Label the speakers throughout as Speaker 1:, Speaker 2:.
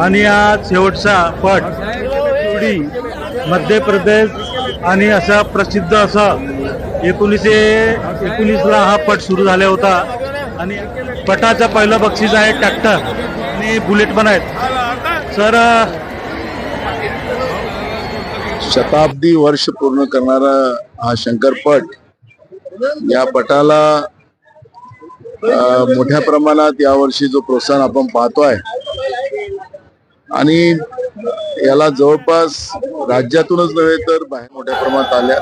Speaker 1: आणि हा शेवटचा पट शिवडी मध्य प्रदेश आणि असा प्रसिद्ध असा एकोणीसशे एकोणीसला हा पट सुरू झाला होता. आणि पटाचा पहिलं बक्षीस आहे ट्रॅक्टर आणि बुलेट पण आहेत. सर
Speaker 2: शताब्दी वर्ष पूर्ण करणारा हा शंकरपट या पटाला मोठ्या प्रमाणात यावर्षी जो प्रोत्साहन आपण पाहतोय आणि याला जवळपास राज्यातूनच नव्हे तर बाहेर मोठ्या प्रमाणात आल्या.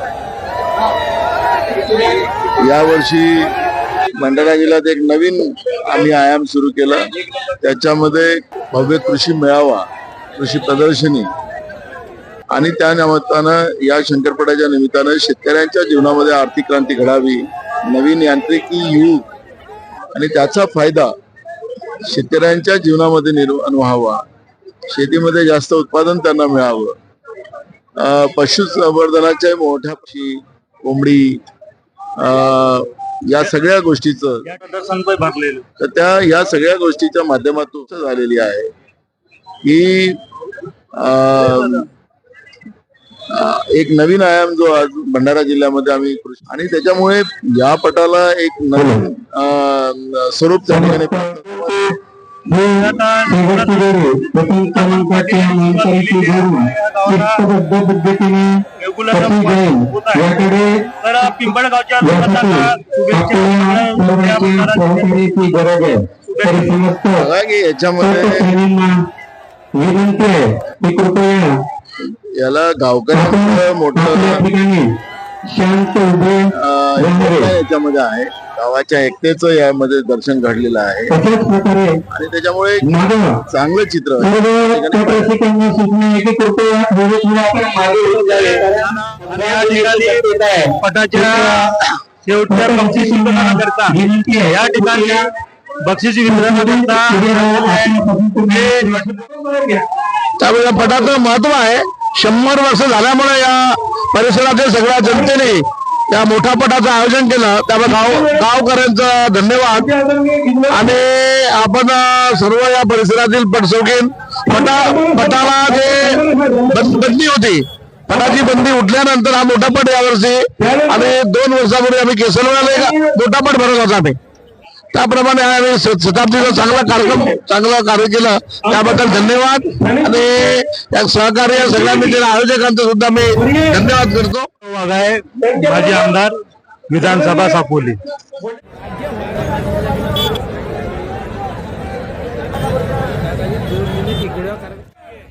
Speaker 2: यावर्षी भंडारा जिल्ह्यात एक नवीन आम्ही आयाम सुरू केला. त्याच्यामध्ये भव्य कृषी मेळावा कृषी प्रदर्शनी आणि त्या निमित्तानं या शंकरपटाच्या निमित्तानं शेतकऱ्यांच्या जीवनामध्ये आर्थिक क्रांती घडावी नवीन यांत्रिकी युग आणि त्याचा फायदा शेतकऱ्यांच्या जीवनामध्ये निर्माण व्हावा. शेतीमध्ये जास्त उत्पादन त्यांना मिळावं. पशुसंवर्धनाच्या मोठ्या पक्षी कोंबडी या सगळ्या गोष्टीचं तर त्या या सगळ्या गोष्टीच्या माध्यमातून झालेली आहे. की एक नवीन आयाम जो आज भंडारा जिल्ह्यामध्ये आम्ही आणि त्याच्यामुळे या पटाला एक नवीन अं, स्वरूप त्या ठिकाणी
Speaker 1: रेग्युलर होत आहे. तर पिंपळगावच्या
Speaker 2: याच्यामध्ये याला गावकऱ्यांचं मोठं याच्यामध्ये आहे. गावाच्या एकतेचं यामध्ये दर्शन घडलेलं आहे. आणि त्याच्यामुळे चांगलं चित्र
Speaker 1: पटाच्या शेवटच्या बक्षीस. या ठिकाणी बक्षीस वितरणाकरता
Speaker 2: त्यामुळे पटाचं महत्त्व आहे. शंभर वर्ष झाल्यामुळे या परिसरातील सगळ्या जनतेने या मोठ्या पटाचं आयोजन केलं. त्यामुळे गाव गावकऱ्यांचं धन्यवाद. आणि आपण सर्व या परिसरातील पटसौकीन पटा पटाला जे बंद- बंदी होती पटाची बंदी उठल्यानंतर हा मोठा पट यावर्षी आणि दोन वर्षापूर्वी आम्ही केसरवाला मोठा पट भरत होता आम्ही. त्याप्रमाणे आम्ही श- शताब्दीचा चांगला कार्यक्रम चांगलं कार्य केलं. त्याबद्दल धन्यवाद. आणि या सहकार्य सगळ्या मिळून आयोजकांचा सुद्धा मी धन्यवाद करतो.
Speaker 1: माजी आमदार विधानसभा सापोली.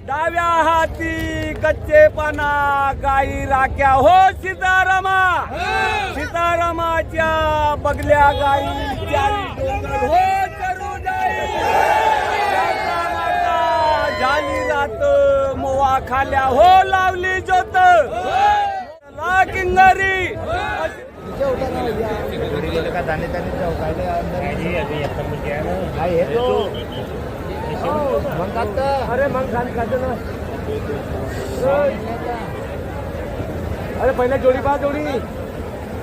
Speaker 3: डाव्या हाती कच्चे पाना गाई राख्या. हो सीतारामा! सीतारामाच्या बगल्या गाई चारी हो चरू जाई. माता झाली रात मोवा खाल्या. हो लावली जोत ला किंगरी अरे मग खाली खाते ना. अरे पहिल्या जोडी पहा जोडी.